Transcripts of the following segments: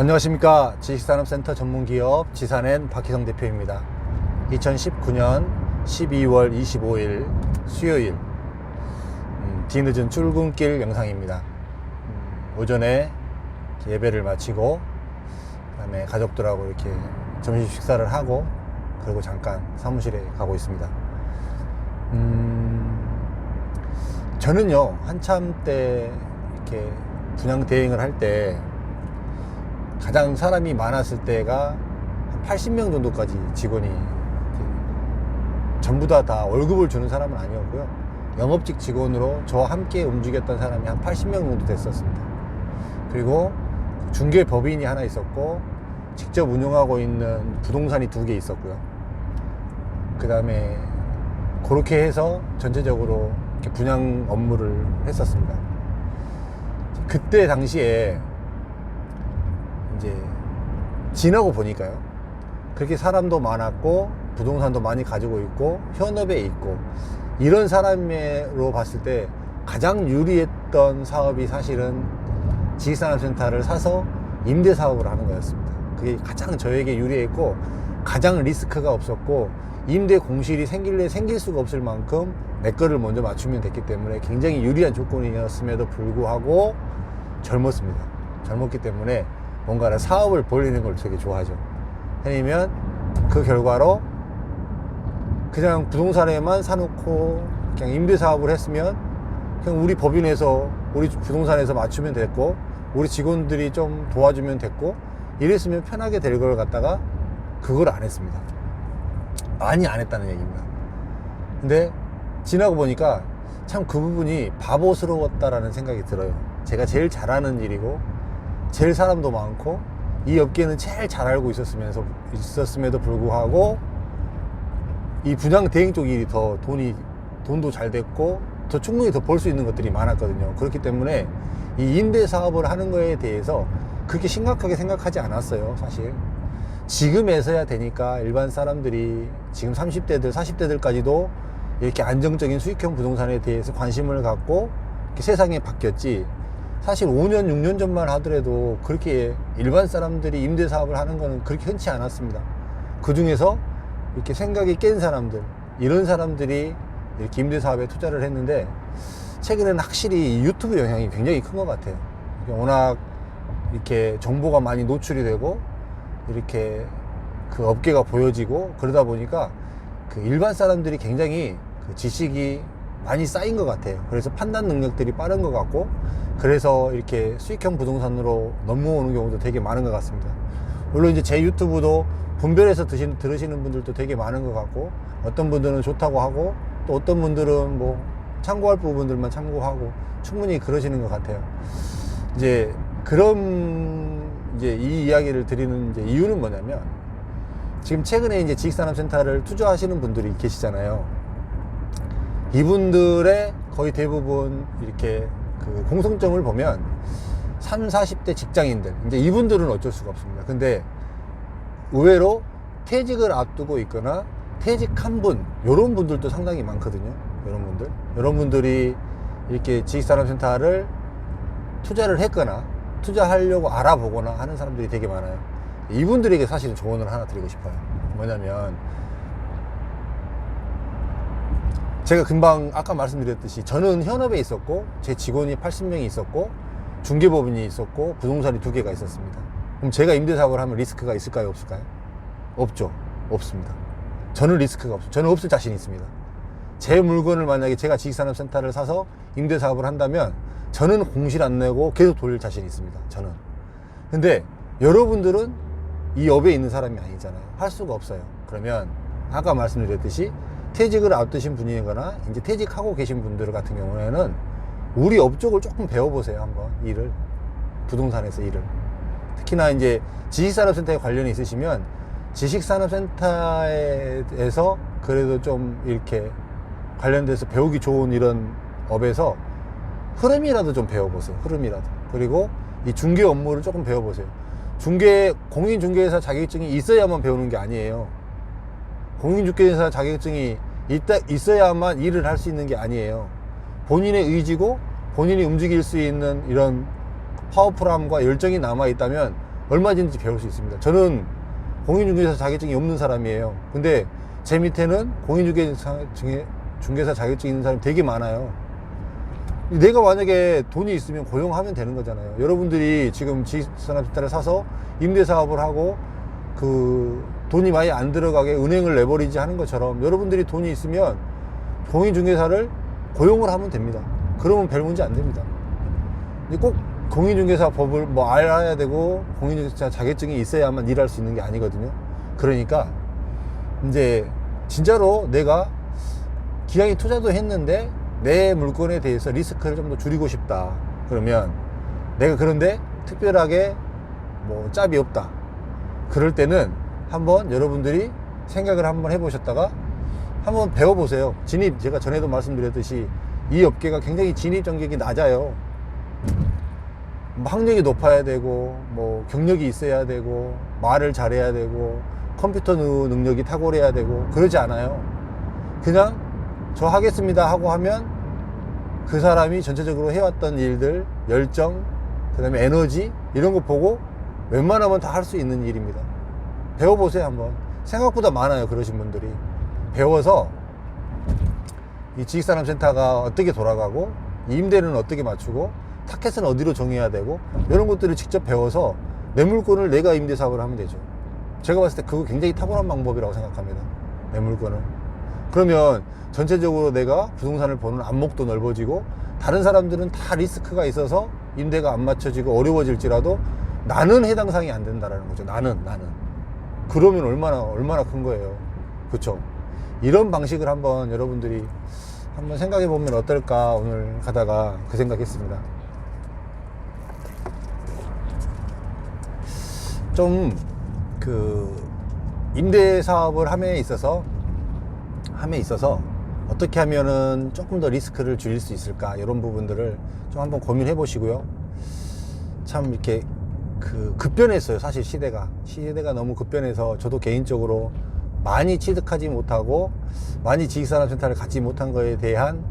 안녕하십니까. 지식산업센터 전문기업 지산엔 박희성 대표입니다. 2019년 12월 25일 수요일. 음, 뒤늦은 출근길 영상입니다. 음, 오전에 예배를 마치고 그 다음에 가족들하고 이렇게 점심 식사를 하고 그리고 잠깐 사무실에 가고 있습니다. 음, 저는요 한참 때 이렇게 분양 대행을 할때 가장 사람이 많았을 때가 한 80명 정도까지 직원이 전부 다 다 월급을 주는 사람은 아니었고요. 영업직 직원으로 저와 함께 움직였던 사람이 한 80명 정도 됐었습니다. 그리고 중개 법인이 하나 있었고 직접 운영하고 있는 부동산이 두 개 있었고요. 그 다음에 그렇게 해서 전체적으로 분양 업무를 했었습니다. 그때 당시에 이제 지나고 보니까요. 그렇게 사람도 많았고 부동산도 많이 가지고 있고 현업에 있고 이런 사람으로 봤을 때 가장 유리했던 사업이 사실은 지식산업센터를 사서 임대 사업을 하는 거였습니다. 그게 가장 저에게 유리했고 가장 리스크가 없었고 임대 공실이 생길래 생길 수가 없을 만큼 내 거를 먼저 맞추면 됐기 때문에 굉장히 유리한 조건이었음에도 불구하고 젊었습니다. 젊었기 때문에 뭔가를 사업을 벌리는 걸 되게 좋아하죠. 아니면 그 결과로 그냥 부동산에만 사놓고 그냥 임대 사업을 했으면 그냥 우리 법인에서 우리 부동산에서 맞추면 됐고 우리 직원들이 좀 도와주면 됐고 이랬으면 편하게 될 걸 갖다가 그걸 안 했습니다. 많이 안 했다는 얘기입니다. 근데 지나고 보니까 참 그 부분이 바보스러웠다라는 생각이 들어요. 제가 제일 잘하는 일이고 제일 사람도 많고 이 업계는 제일 잘 알고 있었으면서 있었음에도 불구하고 이 분양 대행 쪽 일이 더 돈이 돈도 잘 됐고 더 충분히 더 벌 수 있는 것들이 많았거든요. 그렇기 때문에 이 임대 사업을 하는 거에 대해서 그렇게 심각하게 생각하지 않았어요, 사실. 지금에서야 되니까 일반 사람들이 지금 30대들, 40대들까지도 이렇게 안정적인 수익형 부동산에 대해서 관심을 갖고 세상이 바뀌었지. 사실 5년, 6년 전만 하더라도 그렇게 일반 사람들이 임대 사업을 하는 거는 그렇게 흔치 않았습니다. 그 중에서 이렇게 생각이 깬 사람들, 이런 사람들이 이렇게 임대 사업에 투자를 했는데 최근에는 확실히 이 유튜브 영향이 굉장히 큰 것 같아요. 워낙 이렇게 정보가 많이 노출이 되고 이렇게 그 업계가 보여지고 그러다 보니까 그 일반 사람들이 굉장히 그 지식이 많이 쌓인 것 같아요. 그래서 판단 능력들이 빠른 것 같고 그래서 이렇게 수익형 부동산으로 넘어오는 경우도 되게 많은 것 같습니다. 물론 이제 제 유튜브도 분별해서 드신, 들으시는 분들도 되게 많은 것 같고 어떤 분들은 좋다고 하고 또 어떤 분들은 뭐 참고할 부분들만 참고하고 충분히 그러시는 것 같아요. 이제 그런 이제 이 이야기를 드리는 이제 이유는 뭐냐면 지금 최근에 이제 지식산업센터를 투자하시는 분들이 계시잖아요. 이분들의 거의 대부분 이렇게 그 공통점을 보면 3, 40대 직장인들. 이제 이분들은 어쩔 수가 없습니다. 근데 의외로 퇴직을 앞두고 있거나 퇴직한 분, 요런 분들도 상당히 많거든요. 요런 분들. 요런 분들이 이렇게 지식산업센터를 투자를 했거나 투자하려고 알아보거나 하는 사람들이 되게 많아요. 이분들에게 사실은 조언을 하나 드리고 싶어요. 뭐냐면, 제가 금방 아까 말씀드렸듯이 저는 현업에 있었고, 제 직원이 80명이 있었고, 중개법인이 있었고, 부동산이 두 개가 있었습니다. 그럼 제가 임대사업을 하면 리스크가 있을까요? 없을까요? 없죠. 없습니다. 저는 리스크가 없어요. 저는 없을 자신이 있습니다. 제 물건을 만약에 제가 지식산업센터를 사서 임대사업을 한다면 저는 공실 안 내고 계속 돌릴 자신이 있습니다. 저는. 근데 여러분들은 이 업에 있는 사람이 아니잖아요. 할 수가 없어요. 그러면 아까 말씀드렸듯이 퇴직을 앞두신 분이거나 이제 퇴직하고 계신 분들 같은 경우에는 우리 업적을 조금 배워보세요. 한번 일을. 부동산에서 일을. 특히나 이제 지식산업센터에 관련이 있으시면 지식산업센터에서 그래도 좀 이렇게 관련돼서 배우기 좋은 이런 업에서 흐름이라도 좀 배워보세요. 흐름이라도. 그리고 이 중개 업무를 조금 배워보세요. 중개, 공인 중개사 자격증이 있어야만 배우는 게 아니에요. 공인중개사 자격증이 있다, 있어야만 일을 할 수 있는 게 아니에요. 본인의 의지고 본인이 움직일 수 있는 이런 파워풀함과 열정이 남아 있다면 얼마든지 배울 수 있습니다. 저는 공인중개사 자격증이 없는 사람이에요. 근데 제 밑에는 공인중개사 중에- 중개사 자격증 있는 사람이 되게 많아요. 내가 만약에 돈이 있으면 고용하면 되는 거잖아요. 여러분들이 지금 지산업주택을 사서 임대사업을 하고 그 돈이 많이 안 들어가게 은행을 내버리지 하는 것처럼 여러분들이 돈이 있으면 공인중개사를 고용을 하면 됩니다. 그러면 별 문제 안 됩니다. 꼭 공인중개사 법을 뭐 알아야 되고 공인중개사 자격증이 있어야만 일할 수 있는 게 아니거든요. 그러니까 이제 진짜로 내가 기왕에 투자도 했는데 내 물건에 대해서 리스크를 좀 더 줄이고 싶다. 그러면 내가 그런데 특별하게 뭐 짭이 없다. 그럴 때는 한번 여러분들이 생각을 한번 해보셨다가 한번 배워보세요. 진입, 제가 전에도 말씀드렸듯이 이 업계가 굉장히 진입 장벽이 낮아요. 뭐 학력이 높아야 되고, 뭐 경력이 있어야 되고, 말을 잘해야 되고, 컴퓨터 능- 능력이 탁월해야 되고, 그러지 않아요. 그냥 저 하겠습니다 하고 하면 그 사람이 전체적으로 해왔던 일들, 열정, 그 다음에 에너지, 이런 거 보고 웬만하면 다 할 수 있는 일입니다. 배워보세요, 한번. 생각보다 많아요, 그러신 분들이. 배워서 이 지식산업센터가 어떻게 돌아가고, 이 임대는 어떻게 맞추고, 타켓은 어디로 정해야 되고, 이런 것들을 직접 배워서 내 물건을 내가 임대 사업을 하면 되죠. 제가 봤을 때 그거 굉장히 탁월한 방법이라고 생각합니다. 내 물건을. 그러면 전체적으로 내가 부동산을 보는 안목도 넓어지고 다른 사람들은 다 리스크가 있어서 임대가 안 맞춰지고 어려워질지라도 나는 해당 사항이 안 된다라는 거죠. 나는 나는. 그러면 얼마나 얼마나 큰 거예요. 그렇죠? 이런 방식을 한번 여러분들이 한번 생각해 보면 어떨까 오늘 가다가 그 생각했습니다. 좀 그 임대 사업을 함에 있어서 함에 있어서 어떻게 하면은 조금 더 리스크를 줄일 수 있을까 이런 부분들을 좀 한번 고민해 보시고요. 참 이렇게 그 급변했어요. 사실 시대가 시대가 너무 급변해서 저도 개인적으로 많이 취득하지 못하고 많이 지식산업센터를 갖지 못한 거에 대한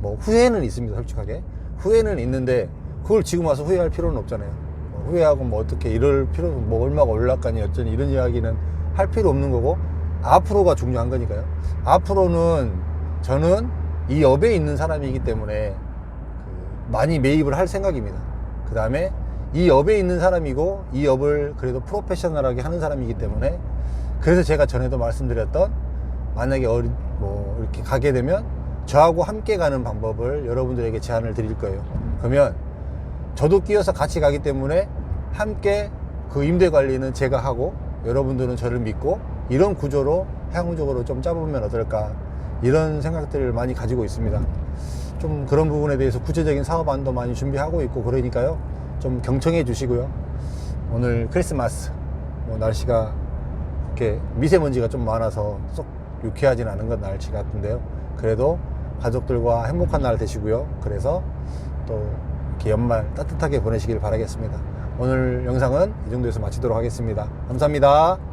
뭐 후회는 있습니다. 솔직하게 후회는 있는데 그걸 지금 와서 후회할 필요는 없잖아요. 뭐 후회하고 뭐 어떻게 이럴 필요 뭐 얼마가 올랐가니 어쩌니 이런 이야기는 할 필요 없는 거고 앞으로가 중요한 거니까요. 앞으로는 저는 이 업에 있는 사람이기 때문에 그 많이 매입을 할 생각입니다. 그 다음에 이 업에 있는 사람이고 이 업을 그래도 프로페셔널하게 하는 사람이기 때문에 그래서 제가 전에도 말씀드렸던 만약에 어리, 뭐 이렇게 가게 되면 저하고 함께 가는 방법을 여러분들에게 제안을 드릴 거예요. 그러면 저도 끼어서 같이 가기 때문에 함께 그 임대 관리는 제가 하고 여러분들은 저를 믿고 이런 구조로 향후적으로 좀 짜보면 어떨까 이런 생각들을 많이 가지고 있습니다. 좀 그런 부분에 대해서 구체적인 사업 안도 많이 준비하고 있고 그러니까요. 좀 경청해 주시고요. 오늘 크리스마스 뭐 날씨가 이렇게 미세먼지가 좀 많아서 쏙 유쾌하진 않은 건 날씨 같은데요. 그래도 가족들과 행복한 날 되시고요. 그래서 또 이렇게 연말 따뜻하게 보내시길 바라겠습니다. 오늘 영상은 이 정도에서 마치도록 하겠습니다. 감사합니다.